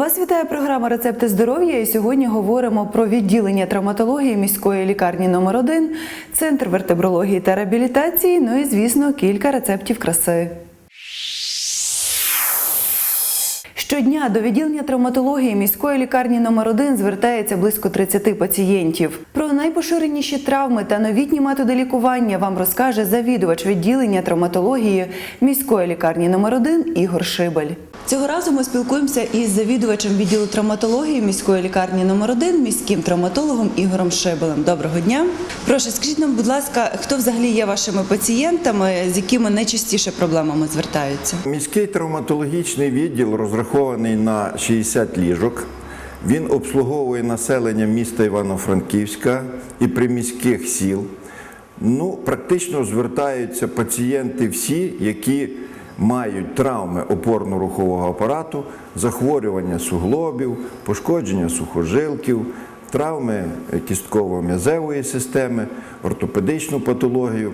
Вас вітає програма Рецепти здоров'я. І сьогодні говоримо про відділення травматології міської лікарні номер 1 центр вертебрології та реабілітації. Ну і звісно, кілька рецептів краси. Щодня до відділення травматології міської лікарні номер 1 звертається близько 30 пацієнтів. Про найпоширеніші травми та новітні методи лікування вам розкаже завідувач відділення травматології міської лікарні номер 1 Ігор Шибель. Цього разу ми спілкуємося із завідувачем відділу травматології міської лікарні номер 1 міським травматологом Ігорем Шибелем. Доброго дня. Прошу, скажіть нам, будь ласка, хто взагалі є вашими пацієнтами, з якими найчастіше проблемами звертаються? Міський травматологічний відділ розрахований на 60 ліжок. Він обслуговує населення міста Івано-Франківська і приміських сіл. Ну, практично звертаються пацієнти всі, які мають травми опорно-рухового апарату, захворювання суглобів, пошкодження сухожилків, травми кістково-м'язевої системи, ортопедичну патологію.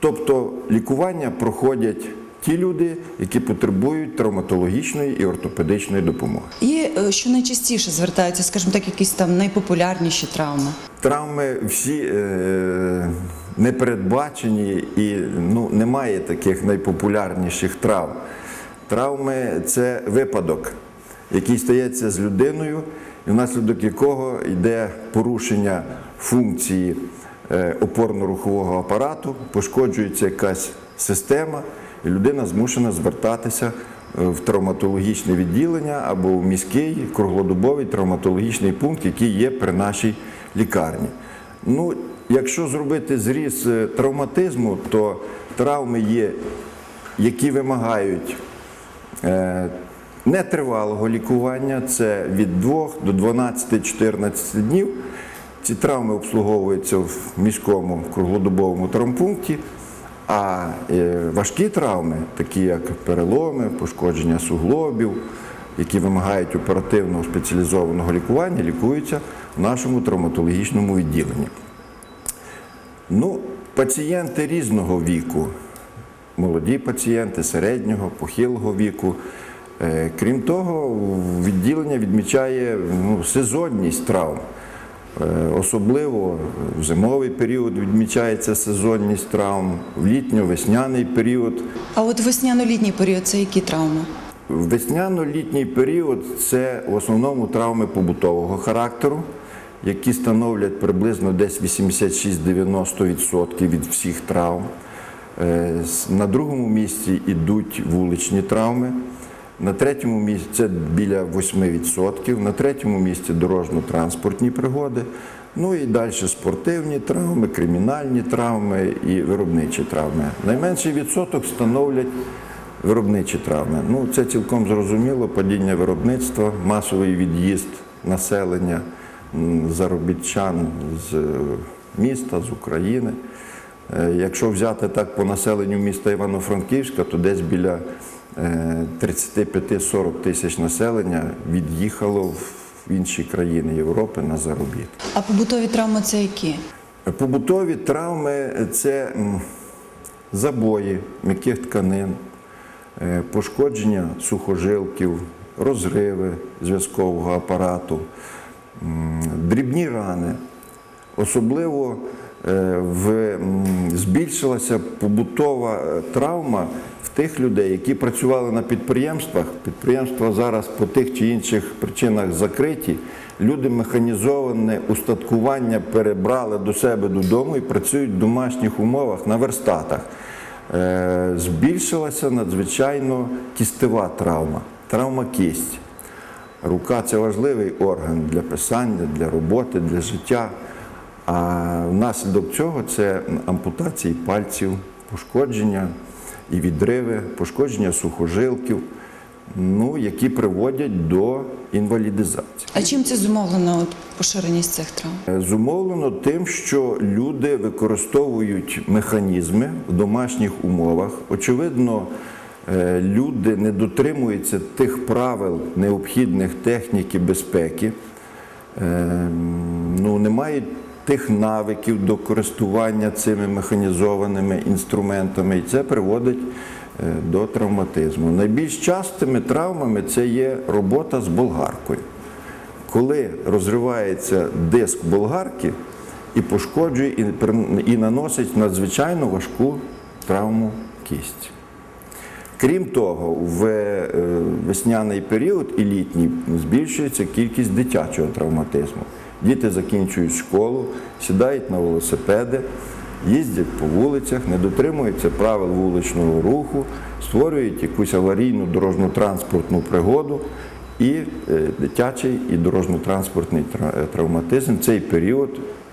Тобто лікування проходять ті люди, які потребують травматологічної і ортопедичної допомоги. Є е, що найчастіше звертаються, скажімо так, якісь там найпопулярніші травми. Травми всі е, непередбачені і ну, немає таких найпопулярніших травм. Травми це випадок, який стається з людиною, і внаслідок якого йде порушення функції е, опорно-рухового апарату, пошкоджується якась система, і людина змушена звертатися е, в травматологічне відділення або в міський круглодобовий травматологічний пункт, який є при нашій лікарні. Ну, якщо зробити зріз е, травматизму, то травми є, які вимагають е, нетривалого лікування, це від 2 до 12-14 днів. Ці травми обслуговуються в міському круглодобовому травмпункті, а е, важкі травми, такі як переломи, пошкодження суглобів, які вимагають оперативного спеціалізованого лікування, лікуються в нашому травматологічному відділенні. Ну, пацієнти різного віку, молоді пацієнти, середнього, похилого віку. Е, Крім того, відділення відмічає ну, сезонність травм. Е, Особливо в зимовий період відмічається сезонність травм, в літньо-весняний період. А от весняно-літній період це які травми? Весняно-літній період це в основному травми побутового характеру, які становлять приблизно десь 86-90% від всіх травм. Е, На другому місці йдуть вуличні травми. На третьому місці це біля 8%, на третьому місці дорожньо-транспортні пригоди. Ну і далі спортивні травми, кримінальні травми і виробничі травми. Найменший відсоток становлять виробничі травми. Ну, це цілком зрозуміло, падіння виробництва, масовий від'їзд населення, заробітчан з е, міста, з України. Е, Якщо взяти так по населенню міста Івано-Франківська, то десь біля е, 35-40 тисяч населення від'їхало в інші країни Європи на заробіт. А побутові травми це які? Побутові травми це забої м'яких тканин, е, пошкодження сухожилків, розриви зв'язкового апарату, дрібні рани. Особливо е, в, збільшилася побутова е, травма в тих людей, які працювали на підприємствах. Підприємства зараз по тих чи інших причинах закриті. Люди механізоване устаткування перебрали до себе додому і працюють в домашніх умовах на верстатах. Е, Збільшилася надзвичайно кістева травма, травма кісті. Рука це важливий орган для писання, для роботи, для життя. А внаслідок цього це ампутації пальців, пошкодження і відриви, пошкодження сухожилків, ну, які приводять до інвалідизації. А чим це зумовлено от, поширеність цих травм? Зумовлено тим, що люди використовують механізми в домашніх умовах. Очевидно, е, люди не дотримуються тих правил необхідних техніки безпеки, е, ну, не мають тих навиків до користування цими механізованими інструментами, і це приводить е, до травматизму. Найбільш частими травмами це є робота з болгаркою. Коли розривається диск болгарки і пошкоджує і наносить надзвичайно важку травму кісті. Крім того, в е, весняний період і літній збільшується кількість дитячого травматизму. Діти закінчують школу, сідають на велосипеди, їздять по вулицях, не дотримуються правил вуличного руху, створюють якусь аварійну дорожньо-транспортну пригоду. І е, дитячий і дорожньо-транспортний травматизм цей період,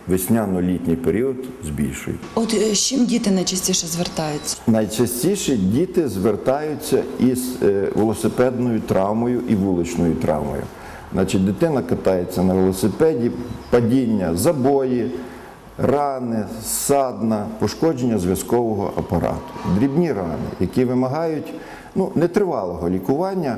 весняно-літній період, збільшують. От е, з чим діти найчастіше звертаються? Найчастіше діти звертаються із е, велосипедною травмою і вуличною травмою. Значить, дитина катається на велосипеді, падіння, забої, рани, садна, пошкодження зв'язкового апарату, дрібні рани, які вимагають ну, нетривалого лікування,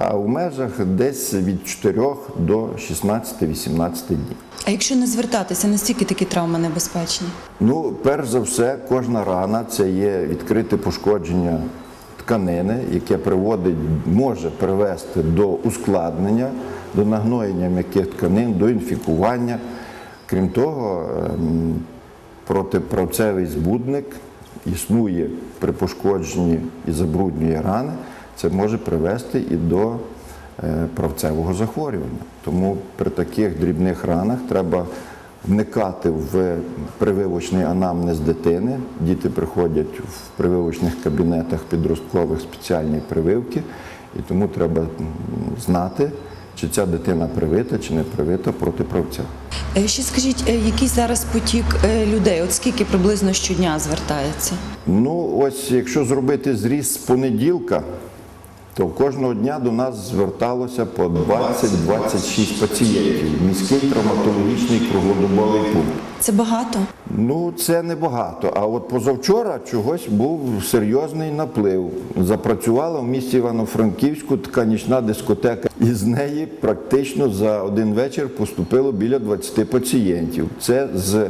а в межах десь від 4 до 16-18 днів. А якщо не звертатися, настільки такі травми небезпечні? Ну, перш за все, кожна рана це є відкрите пошкодження тканини, яке приводить, може привести до ускладнення, до нагноєння м'яких тканин, до інфікування. Крім того, ем, протиправцевий збудник існує при пошкодженні і забруднює рани. Це може привести і до е, правцевого захворювання. Тому при таких дрібних ранах треба вникати в прививочний анамнез дитини. Діти приходять в прививочних кабінетах підросткових спеціальні прививки, і тому треба знати, чи ця дитина привита, чи не привита проти правця. Е, Ще скажіть, е, який зараз потік людей? От скільки приблизно щодня звертається? Ну, ось якщо зробити зріз з понеділка, то кожного дня до нас зверталося по 20-26 пацієнтів. Міський травматологічний круглодобовий пункт. Це багато? Ну, це небагато. А от позавчора чогось був серйозний наплив. Запрацювала в місті Івано-Франківську така нічна дискотека. І з неї практично за один вечір поступило біля 20 пацієнтів. Це з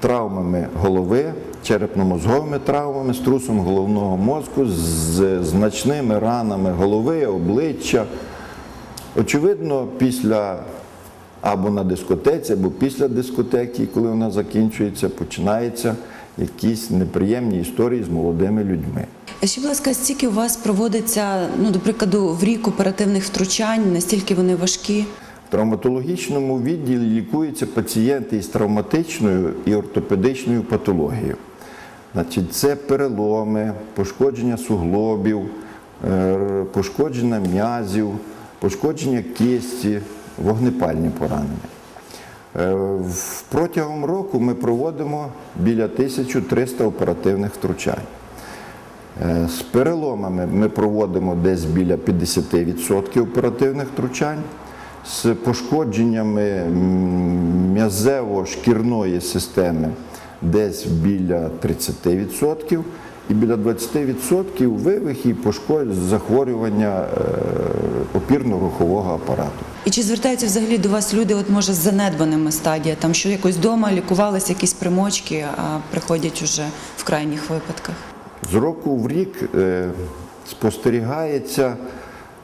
травмами голови, черепно-мозговими травмами, струсом головного мозку, з значними ранами голови, обличчя. Очевидно, після або на дискотеці, або після дискотеки, коли вона закінчується, починаються якісь неприємні історії з молодими людьми. А ще, будь ласка, стільки у вас проводиться, ну, до прикладу, в рік оперативних втручань, настільки вони важкі? В травматологічному відділі лікуються пацієнти із травматичною і ортопедичною патологією. Значить, це переломи, пошкодження суглобів, е, пошкодження м'язів, пошкодження кисті, вогнепальні поранення. Е, Протягом року ми проводимо біля 1300 оперативних втручань. Е, З переломами ми проводимо десь біля 50% оперативних втручань. З пошкодженнями м'язево-шкірної системи десь біля 30%. І біля 20% вивих і пошкод... захворювання е, опірно-рухового апарату. І чи звертаються взагалі до вас люди, от може з занедбаними стадіями, там що якось вдома лікувалися якісь примочки, а приходять уже в крайніх випадках? З року в рік е, спостерігається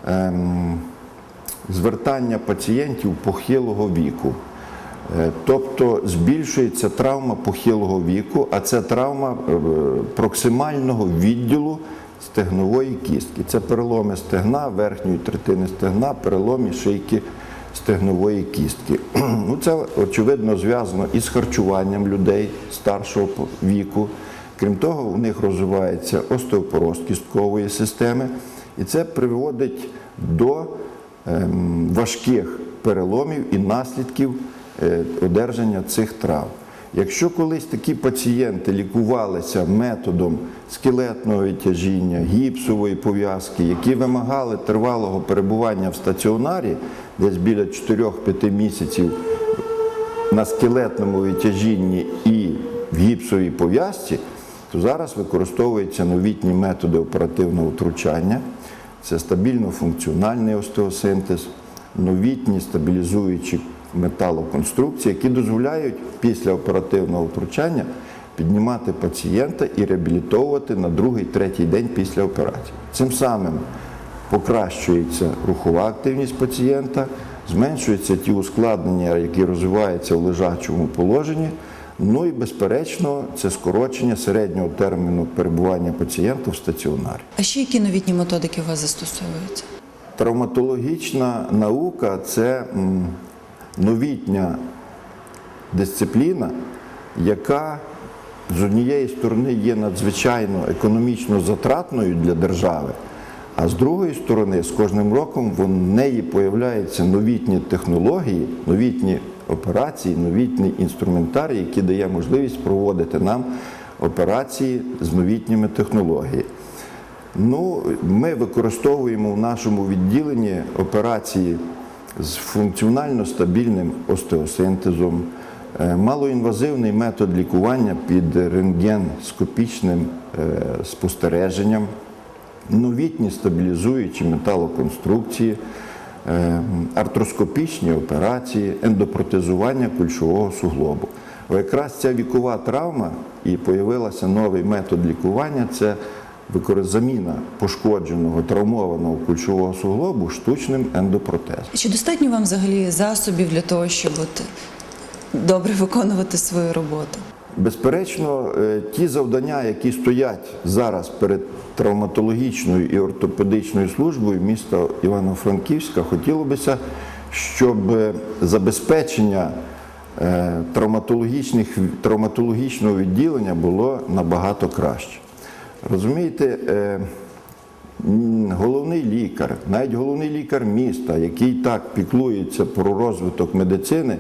ем, звертання пацієнтів похилого віку. Е, Тобто збільшується травма похилого віку, а це травма е, проксимального відділу стегнової кістки. Це переломи стегна, верхньої третини стегна, переломи шийки стегнової кістки. Ну, це очевидно зв'язано із харчуванням людей старшого віку. Крім того, у них розвивається остеопороз кісткової системи, і це приводить до ем, важких переломів і наслідків одержання цих трав. Якщо колись такі пацієнти лікувалися методом скелетного відтяжіння, гіпсової пов'язки, які вимагали тривалого перебування в стаціонарі, десь біля 4-5 місяців на скелетному відтяжінні і в гіпсовій пов'язці, то зараз використовуються новітні методи оперативного втручання. Це стабільно-функціональний остеосинтез, новітні стабілізуючі металоконструкції, які дозволяють після оперативного втручання піднімати пацієнта і реабілітовувати на другий, третій день після операції. Цим самим покращується рухова активність пацієнта, зменшуються ті ускладнення, які розвиваються в лежачому положенні. Ну і безперечно, це скорочення середнього терміну перебування пацієнта в стаціонарі. А ще які новітні методики у вас застосовуються? Травматологічна наука це новітня дисципліна, яка з однієї сторони є надзвичайно економічно затратною для держави, а з другої сторони, з кожним роком в неї появляються новітні технології, новітні операції, новітній інструментарій, який дає можливість проводити нам операції з новітніми технологіями. Ну, ми використовуємо в нашому відділенні операції з функціонально стабільним остеосинтезом, е, малоінвазивний метод лікування під рентгенскопічним е, спостереженням, новітні стабілізуючі металоконструкції, е, артроскопічні операції, ендопротезування кульшового суглобу. Якраз ця вікова травма і появився новий метод лікування. Це заміна пошкодженого травмованого кульшового суглобу штучним ендопротезом. Чи достатньо вам взагалі засобів для того, щоб от добре виконувати свою роботу? Безперечно, е, ті завдання, які стоять зараз перед травматологічною і ортопедичною службою міста Івано-Франківська, хотілося б, щоб е, забезпечення е, травматологічних, травматологічного відділення було набагато краще. Розумієте, е, головний лікар, навіть головний лікар міста, який так піклується про розвиток медицини,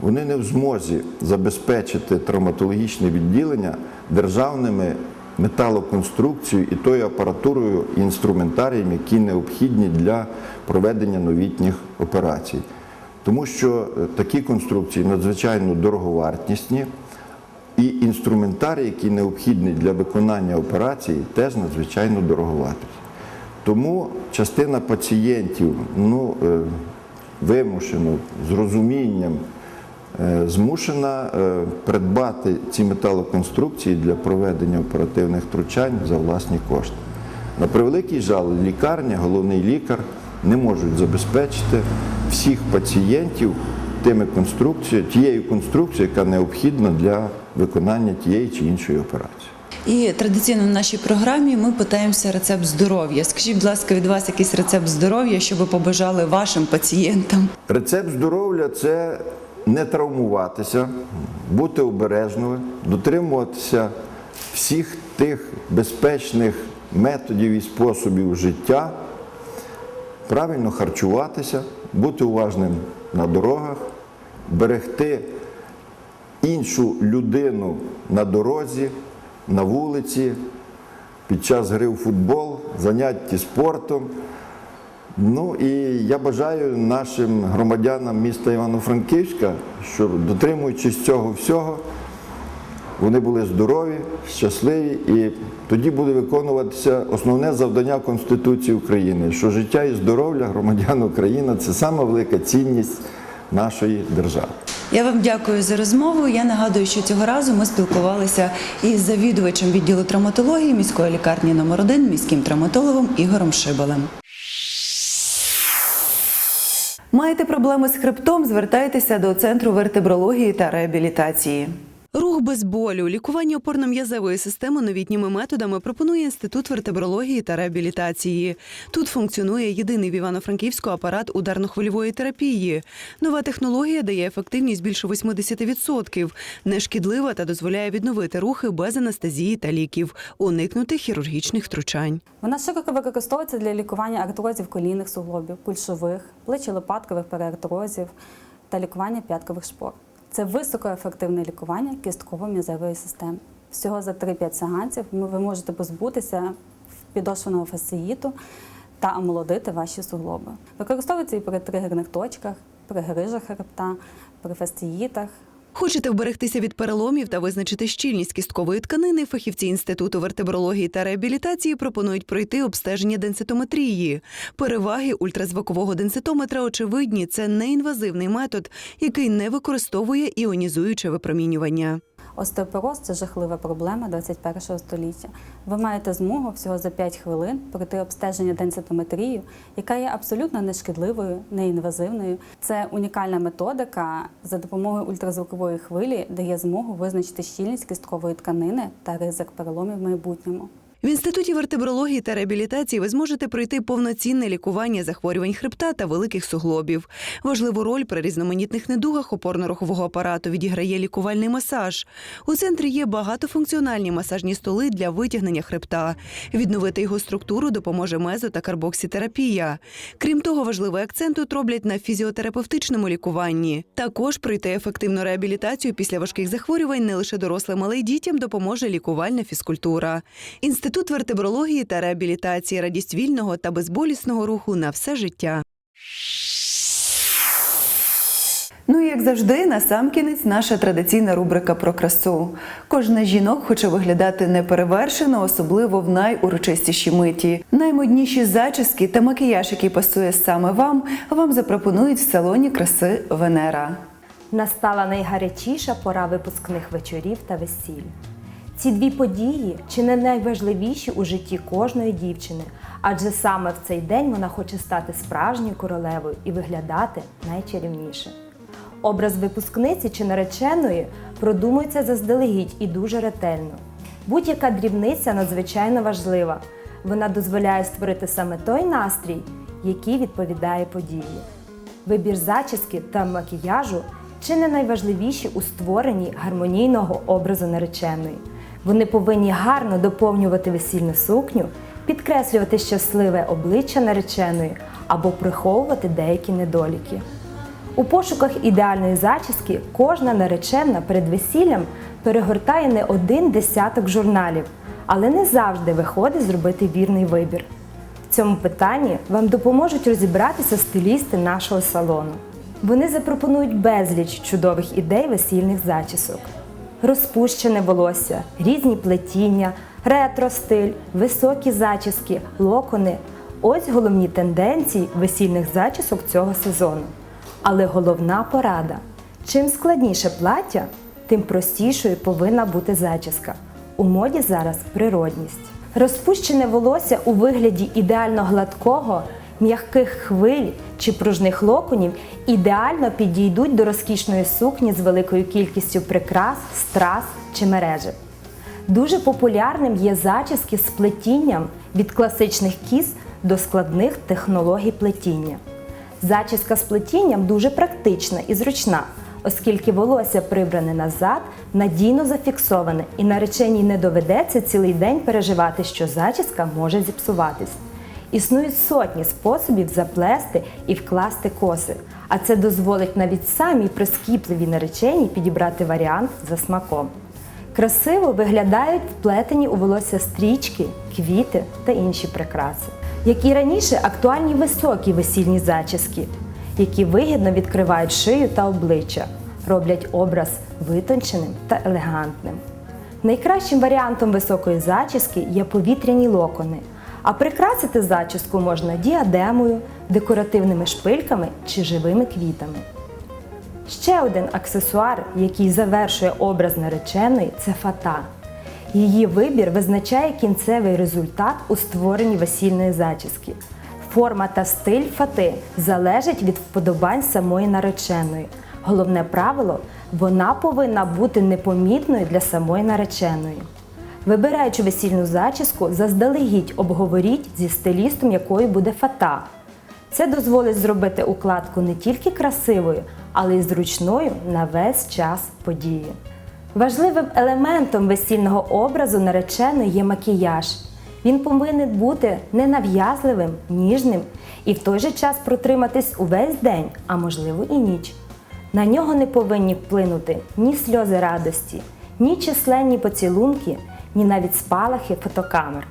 вони не в змозі забезпечити травматологічне відділення державними металоконструкцією і тою апаратурою інструментарієм, які необхідні для проведення новітніх операцій. Тому що е, такі конструкції надзвичайно дороговартісні, і інструментарій, який необхідний для виконання операції, теж надзвичайно дороговартісний. Тому частина пацієнтів ну, е, вимушено, з розумінням, е, змушена е, придбати ці металоконструкції для проведення оперативних втручань за власні кошти. На превеликий жаль, лікарня, головний лікар не можуть забезпечити всіх пацієнтів тими конструкціями, тією конструкцією, яка необхідна для виконання тієї чи іншої операції. І традиційно в нашій програмі ми питаємося рецепт здоров'я. Скажіть, будь ласка, від вас якийсь рецепт здоров'я, що ви побажали вашим пацієнтам? Рецепт здоров'я це не травмуватися, бути обережними, дотримуватися всіх тих безпечних методів і способів життя, правильно харчуватися, бути уважним на дорогах, берегти іншу людину на дорозі, на вулиці, під час гри в футбол, занятті спортом. Ну і я бажаю нашим громадянам міста Івано-Франківська, щоб дотримуючись цього всього, вони були здорові, щасливі, і тоді буде виконуватися основне завдання Конституції України, що життя і здоров'я громадян України це сама велика цінність нашої держави. Я вам дякую за розмову. Я нагадую, що цього разу ми спілкувалися із завідувачем відділу травматології міської лікарні номер 1 міським травматологом Ігорем Шибалем. Маєте проблеми з хребтом? Звертайтеся до центру вертебрології та реабілітації. Рух без болю, лікування опорно-м'язевої системи новітніми методами пропонує інститут вертебрології та реабілітації. Тут функціонує єдиний в Івано-Франківську апарат ударно-хвильової терапії. Нова технологія дає ефективність більше 80%, нешкідлива та дозволяє відновити рухи без анестезії та ліків, уникнути хірургічних втручань. Вона широко використовується для лікування артрозів колінних суглобів, кульшових, плечелопаткових переартрозів та лікування п'яткових шпор. Це високоефективне лікування кістково-м'язової системи. Всього за 3-5 сеансів ви можете позбутися підошвеного фасеїту та омолодити ваші суглоби. Використовується і при тригерних точках, при грижах хребта, при фасциїтах, Хочете вберегтися від переломів та визначити щільність кісткової тканини? Фахівці інституту вертебрології та реабілітації пропонують пройти обстеження денситометрії. Переваги ультразвукового денситометра очевидні. Це неінвазивний метод, який не використовує іонізуюче випромінювання. Остеопороз це жахлива проблема 21 століття. Ви маєте змогу всього за 5 хвилин пройти обстеження денситометрію, яка є абсолютно нешкідливою, неінвазивною. Це унікальна методика, за допомогою ультразвукової хвилі дає змогу визначити щільність кісткової тканини та ризик переломів в майбутньому. В інституті вертебрології та реабілітації ви зможете пройти повноцінне лікування захворювань хребта та великих суглобів. Важливу роль при різноманітних недугах опорно-рухового апарату відіграє лікувальний масаж. У центрі є багатофункціональні масажні столи для витягнення хребта. Відновити його структуру допоможе мезо та карбоксітерапія. Крім того, важливий акцент тут роблять на фізіотерапевтичному лікуванні. Також пройти ефективну реабілітацію після важких захворювань не лише дорослим, але й дітям допоможе лікувальна фізкультура. Інститут вертебрології та реабілітації, радість вільного та безболісного руху на все життя. Ну і як завжди, насамкінець наша традиційна рубрика про красу. Кожна з жінок хоче виглядати неперевершено, особливо в найурочистіші миті. Наймодніші зачіски та макіяж, який пасує саме вам, вам запропонують в салоні краси Венера. Настала найгарячіша пора випускних вечорів та весіль. Ці дві події чи не найважливіші у житті кожної дівчини, адже саме в цей день вона хоче стати справжньою королевою і виглядати найчарівніше. Образ випускниці чи нареченої продумується заздалегідь і дуже ретельно. Будь-яка дрібниця надзвичайно важлива. Вона дозволяє створити саме той настрій, який відповідає події. Вибір зачіски та макіяжу чи не найважливіші у створенні гармонійного образу нареченої. Вони повинні гарно доповнювати весільну сукню, підкреслювати щасливе обличчя нареченої або приховувати деякі недоліки. У пошуках ідеальної зачіски кожна наречена перед весіллям перегортає не один десяток журналів, але не завжди виходить зробити вірний вибір. В цьому питанні вам допоможуть розібратися стилісти нашого салону. Вони запропонують безліч чудових ідей весільних зачісок. Розпущене волосся, різні плетіння, ретро-стиль, високі зачіски, локони ось головні тенденції весільних зачісок цього сезону. Але головна порада: чим складніше плаття, тим простішою повинна бути зачіска. У моді зараз природність. Розпущене волосся у вигляді ідеально гладкого, м'яких хвиль чи пружних локонів ідеально підійдуть до розкішної сукні з великою кількістю прикрас, страз чи мережів. Дуже популярним є зачіски з плетінням від класичних кіз до складних технологій плетіння. Зачіска з плетінням дуже практична і зручна, оскільки волосся прибране назад, надійно зафіксоване і нареченій не доведеться цілий день переживати, що зачіска може зіпсуватись. Існують сотні способів заплести і вкласти коси, а це дозволить навіть самій прискіпливій нареченій підібрати варіант за смаком. Красиво виглядають вплетені у волосся стрічки, квіти та інші прикраси. Як і раніше, актуальні високі весільні зачіски, які вигідно відкривають шию та обличчя, роблять образ витонченим та елегантним. Найкращим варіантом високої зачіски є повітряні локони, а прикрасити зачіску можна діадемою, декоративними шпильками чи живими квітами. Ще один аксесуар, який завершує образ нареченої, це фата. Її вибір визначає кінцевий результат у створенні весільної зачіски. Форма та стиль фати залежать від вподобань самої нареченої. Головне правило вона повинна бути непомітною для самої нареченої. Вибираючи весільну зачіску, заздалегідь обговоріть зі стилістом, якою буде фата. Це дозволить зробити укладку не тільки красивою, але й зручною на весь час події. Важливим елементом весільного образу нареченої є макіяж. Він повинен бути ненав'язливим, ніжним і в той же час протриматись увесь день, а можливо і ніч. На нього не повинні вплинути ні сльози радості, ні численні поцілунки, ні навіть спалахи фотокамер.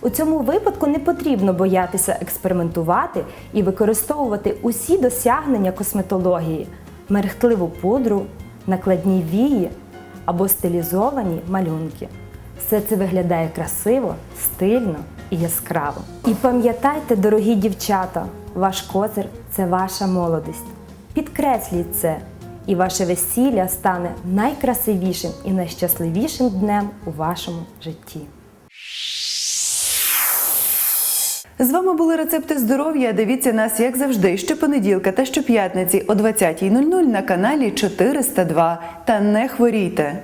У цьому випадку не потрібно боятися експериментувати і використовувати усі досягнення косметології, мерехтливу пудру, накладні вії або стилізовані малюнки. Все це виглядає красиво, стильно і яскраво. І пам'ятайте, дорогі дівчата, ваш козир це ваша молодість. Підкресліть це і ваше весілля стане найкрасивішим і найщасливішим днем у вашому житті. З вами були рецепти здоров'я. Дивіться нас, як завжди, щопонеділка та щоп'ятниці о 20.00 на каналі 402. Та не хворійте.